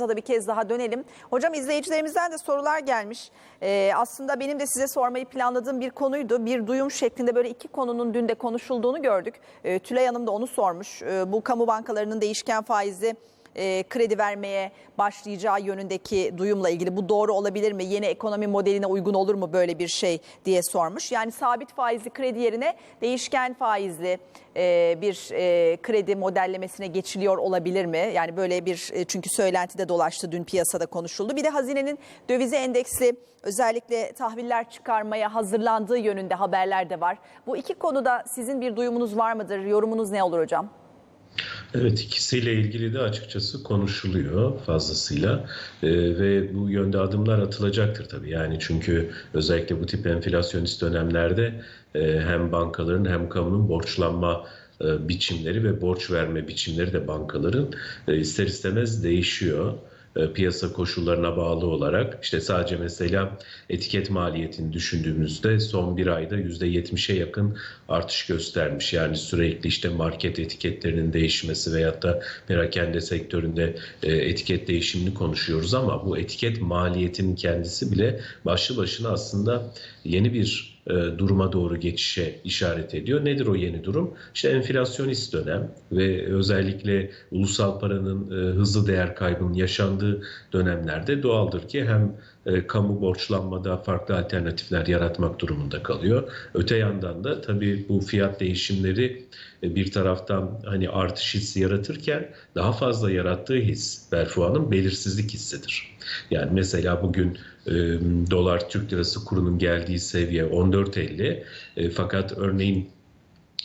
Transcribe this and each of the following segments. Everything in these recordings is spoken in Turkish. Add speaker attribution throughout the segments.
Speaker 1: da bir kez daha dönelim. Hocam izleyicilerimizden de sorular gelmiş. Ee, aslında benim de size sormayı planladığım bir konuydu. Bir duyum şeklinde böyle iki konunun dün de konuşulduğunu gördük. Ee, Tülay Hanım da onu sormuş. Ee, bu kamu bankalarının değişken faizli e, kredi vermeye başlayacağı yönündeki duyumla ilgili bu doğru olabilir mi? Yeni ekonomi modeline uygun olur mu böyle bir şey diye sormuş. Yani sabit faizli kredi yerine değişken faizli e, bir e, kredi modellemesine geçiliyor olabilir mi? Yani böyle bir e, çünkü söylenti de dolaştı dün piyasada konuşuldu. Bir de hazinenin dövize endeksli özellikle tahviller çıkarmaya hazırlandığı yönünde haberler de var. Bu iki konuda sizin bir duyumunuz var mıdır? Yorumunuz ne olur hocam?
Speaker 2: Evet ikisiyle ilgili de açıkçası konuşuluyor fazlasıyla Ee, ve bu yönde adımlar atılacaktır tabii. Yani çünkü özellikle bu tip enflasyonist dönemlerde e, hem bankaların hem kamunun borçlanma e, biçimleri ve borç verme biçimleri de bankaların e, ister istemez değişiyor e, piyasa koşullarına bağlı olarak işte sadece mesela etiket maliyetini düşündüğümüzde son bir ayda %70'e yakın artış göstermiş. Yani sürekli işte market etiketlerinin değişmesi veyahut da perakende sektöründe e, etiket değişimini konuşuyoruz ama bu etiket maliyetinin kendisi bile başlı başına aslında yeni bir e, duruma doğru geçişe işaret ediyor. Nedir o yeni durum? İşte enflasyonist dönem ve özellikle ulusal paranın e, hızlı değer kaybının yaşandığı dönemlerde doğaldır ki hem e, kamu borçlanmada farklı alternatifler yaratmak durumunda kalıyor. Öte yandan da tabii bu fiyat değişimleri e, bir taraftan hani artış hissi yaratırken daha fazla yarattığı his Berfu Hanım belirsizlik hissidir. Yani mesela bugün e, dolar Türk lirası kurunun geldiği seviye 14.50 e, fakat örneğin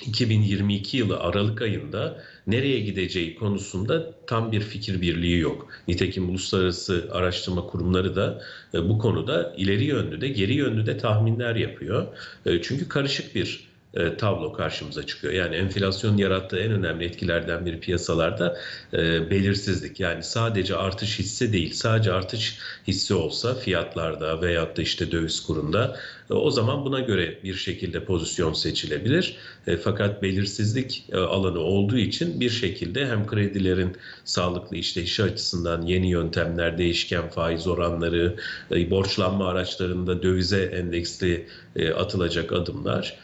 Speaker 2: 2022 yılı Aralık ayında nereye gideceği konusunda tam bir fikir birliği yok. Nitekim uluslararası araştırma kurumları da e, bu konuda ileri yönlü de geri yönlü de tahminler yapıyor. E, çünkü karışık bir e, tablo karşımıza çıkıyor. Yani enflasyonun yarattığı en önemli etkilerden biri piyasalarda e, belirsizlik. Yani sadece artış hissi değil, sadece artış hissi olsa fiyatlarda veyahut da işte döviz kurunda e, o zaman buna göre bir şekilde pozisyon seçilebilir. E, fakat belirsizlik e, alanı olduğu için bir şekilde hem kredilerin sağlıklı işleyişi açısından yeni yöntemler, değişken faiz oranları, e, borçlanma araçlarında dövize endeksli e, atılacak adımlar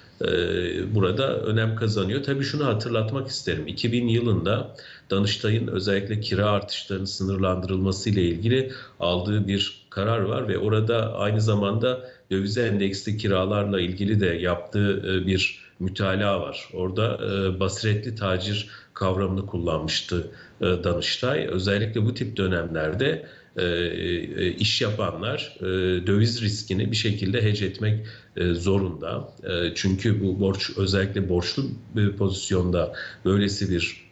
Speaker 2: burada önem kazanıyor. Tabii şunu hatırlatmak isterim. 2000 yılında Danıştay'ın özellikle kira artışlarının sınırlandırılması ile ilgili aldığı bir karar var ve orada aynı zamanda dövize endeksli kiralarla ilgili de yaptığı e, bir mütalaa var. Orada e, basiretli tacir kavramını kullanmıştı Danıştay. Özellikle bu tip dönemlerde iş yapanlar döviz riskini bir şekilde hedge etmek zorunda. Çünkü bu borç özellikle borçlu bir pozisyonda böylesi bir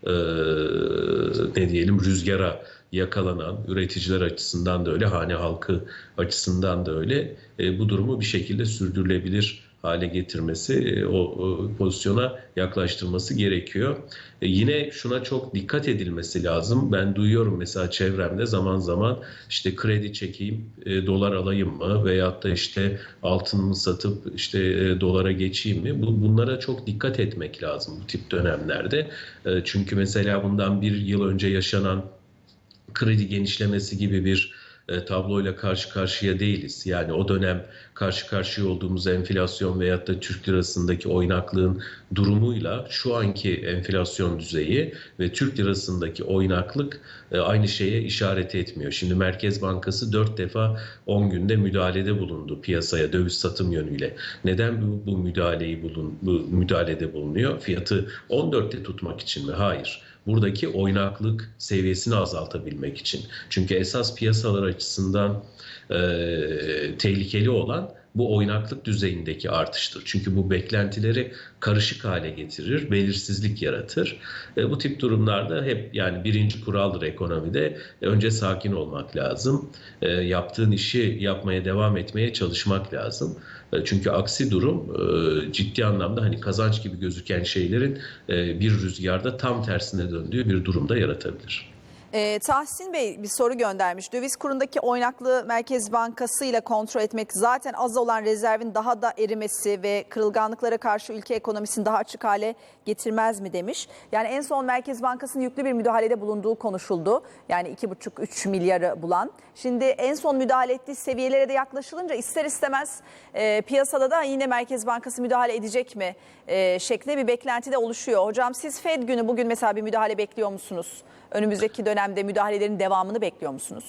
Speaker 2: ne diyelim rüzgara yakalanan üreticiler açısından da öyle, hane halkı açısından da öyle bu durumu bir şekilde sürdürülebilir hale getirmesi, o, o pozisyona yaklaştırması gerekiyor. E, yine şuna çok dikkat edilmesi lazım. Ben duyuyorum mesela çevremde zaman zaman işte kredi çekeyim, e, dolar alayım mı veyahut da işte altınımı satıp işte e, dolara geçeyim mi? Bu, bunlara çok dikkat etmek lazım bu tip dönemlerde. E, çünkü mesela bundan bir yıl önce yaşanan kredi genişlemesi gibi bir e, tabloyla karşı karşıya değiliz. Yani o dönem karşı karşıya olduğumuz enflasyon veyahut da Türk lirasındaki oynaklığın durumuyla şu anki enflasyon düzeyi ve Türk lirasındaki oynaklık e, aynı şeye işaret etmiyor. Şimdi Merkez Bankası 4 defa 10 günde müdahalede bulundu piyasaya döviz satım yönüyle. Neden bu, bu müdahaleyi bulun, bu müdahalede bulunuyor? Fiyatı 14'te tutmak için mi? Hayır buradaki oynaklık seviyesini azaltabilmek için. Çünkü esas piyasalar açısından e, tehlikeli olan bu oynaklık düzeyindeki artıştır. Çünkü bu beklentileri karışık hale getirir, belirsizlik yaratır. E, bu tip durumlarda hep yani birinci kuraldır ekonomide önce sakin olmak lazım. E, yaptığın işi yapmaya devam etmeye çalışmak lazım. E, çünkü aksi durum e, ciddi anlamda hani kazanç gibi gözüken şeylerin e, bir rüzgarda tam tersine döndüğü bir durumda yaratabilir.
Speaker 1: Ee, Tahsin Bey bir soru göndermiş. Döviz kurundaki oynaklığı Merkez Bankası ile kontrol etmek zaten az olan rezervin daha da erimesi ve kırılganlıklara karşı ülke ekonomisini daha açık hale getirmez mi demiş. Yani en son Merkez Bankası'nın yüklü bir müdahalede bulunduğu konuşuldu. Yani 2,5-3 milyarı bulan. Şimdi en son müdahale ettiği seviyelere de yaklaşılınca ister istemez e, piyasada da yine Merkez Bankası müdahale edecek mi e, şeklinde bir beklenti de oluşuyor. Hocam siz Fed günü bugün mesela bir müdahale bekliyor musunuz? Önümüzdeki dönemde müdahalelerin devamını bekliyor musunuz?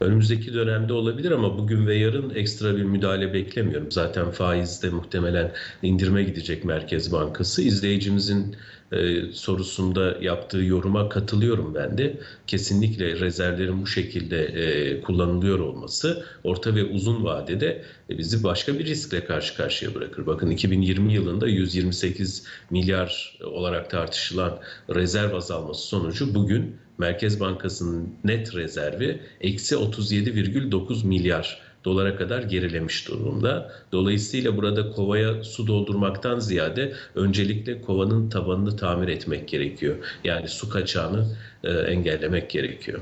Speaker 2: Önümüzdeki dönemde olabilir ama bugün ve yarın ekstra bir müdahale beklemiyorum. Zaten faizde muhtemelen indirme gidecek Merkez Bankası. İzleyicimizin e, sorusunda yaptığı yoruma katılıyorum ben de. Kesinlikle rezervlerin bu şekilde e, kullanılıyor olması orta ve uzun vadede e, bizi başka bir riskle karşı karşıya bırakır. Bakın 2020 yılında 128 milyar olarak tartışılan rezerv azalması sonucu bugün Merkez Bankası'nın net rezervi eksi 37,9 milyar dolara kadar gerilemiş durumda. Dolayısıyla burada kovaya su doldurmaktan ziyade öncelikle kovanın tabanını tamir etmek gerekiyor. Yani su kaçağını e, engellemek gerekiyor.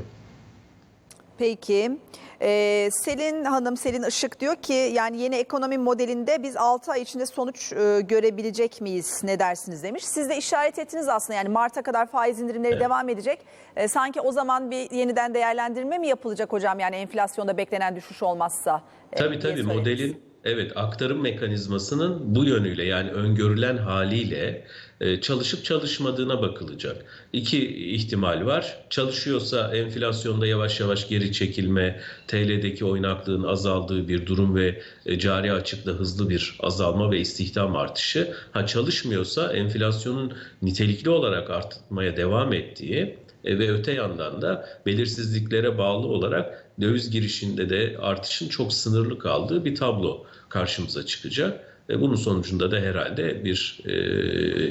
Speaker 1: Peki. Ee, Selin Hanım, Selin Işık diyor ki yani yeni ekonomi modelinde biz 6 ay içinde sonuç e, görebilecek miyiz ne dersiniz demiş. Siz de işaret ettiniz aslında yani Mart'a kadar faiz indirimleri
Speaker 2: Evet.
Speaker 1: devam edecek. E, sanki o zaman bir yeniden değerlendirme mi yapılacak hocam yani enflasyonda beklenen düşüş olmazsa? e,
Speaker 2: Tabii
Speaker 1: diye
Speaker 2: tabii
Speaker 1: söylediniz.
Speaker 2: modelin evet aktarım mekanizmasının bu yönüyle yani öngörülen haliyle e, çalışıp çalışmadığına bakılacak. İki ihtimal var. Çalışıyorsa enflasyonda yavaş yavaş geri çekilme, TL'deki oynaklığın azaldığı bir durum ve e, cari açıkta hızlı bir azalma ve istihdam artışı. Ha çalışmıyorsa enflasyonun nitelikli olarak artmaya devam ettiği ve öte yandan da belirsizliklere bağlı olarak döviz girişinde de artışın çok sınırlı kaldığı bir tablo karşımıza çıkacak. Ve bunun sonucunda da herhalde bir e,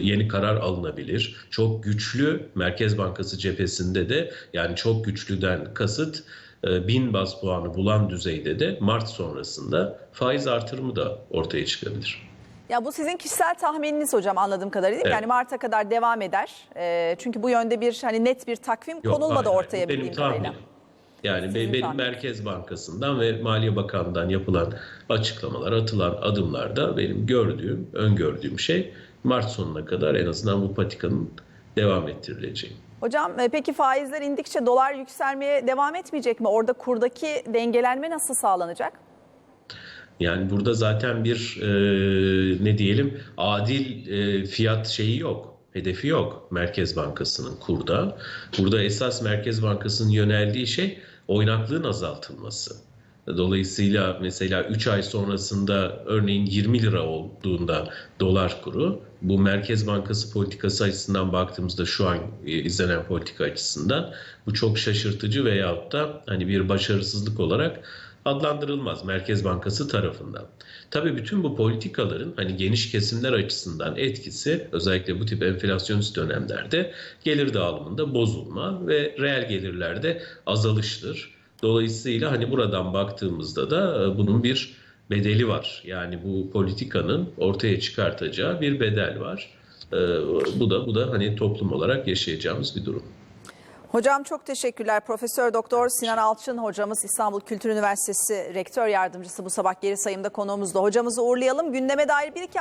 Speaker 2: yeni karar alınabilir. Çok güçlü Merkez Bankası cephesinde de yani çok güçlüden kasıt e, bin bas puanı bulan düzeyde de Mart sonrasında faiz artırımı da ortaya çıkabilir.
Speaker 1: Ya bu sizin kişisel tahmininiz hocam anladığım kadarıyla?
Speaker 2: Evet.
Speaker 1: Yani Mart'a kadar devam eder. E, çünkü bu yönde bir hani net bir takvim
Speaker 2: Yok,
Speaker 1: konulmadı
Speaker 2: hayır,
Speaker 1: ortaya
Speaker 2: hayır.
Speaker 1: bildiğim
Speaker 2: benim
Speaker 1: kadarıyla.
Speaker 2: tahminim. Yani
Speaker 1: Sizin
Speaker 2: benim
Speaker 1: tahmin.
Speaker 2: Merkez Bankası'ndan ve Maliye Bakanlığı'ndan yapılan açıklamalar, atılan adımlarda benim gördüğüm, öngördüğüm şey Mart sonuna kadar en azından bu patikanın devam ettirileceği.
Speaker 1: Hocam e, peki faizler indikçe dolar yükselmeye devam etmeyecek mi? Orada kurdaki dengelenme nasıl sağlanacak?
Speaker 2: Yani burada zaten bir e, ne diyelim adil e, fiyat şeyi yok. Hedefi yok Merkez Bankası'nın kurda. Burada esas Merkez Bankası'nın yöneldiği şey oynaklığın azaltılması. Dolayısıyla mesela 3 ay sonrasında örneğin 20 lira olduğunda dolar kuru bu Merkez Bankası politikası açısından baktığımızda şu an izlenen politika açısından bu çok şaşırtıcı veyahut da hani bir başarısızlık olarak adlandırılmaz Merkez Bankası tarafından. Tabii bütün bu politikaların hani geniş kesimler açısından etkisi özellikle bu tip enflasyonist dönemlerde gelir dağılımında bozulma ve reel gelirlerde azalıştır. Dolayısıyla hani buradan baktığımızda da e, bunun bir bedeli var. Yani bu politikanın ortaya çıkartacağı bir bedel var. E, Bu da bu da hani toplum olarak yaşayacağımız bir durum.
Speaker 1: Hocam çok teşekkürler. Profesör Doktor Sinan Alçın hocamız İstanbul Kültür Üniversitesi Rektör Yardımcısı bu sabah geri sayımda konuğumuzda. Hocamızı uğurlayalım. Gündeme dair bir iki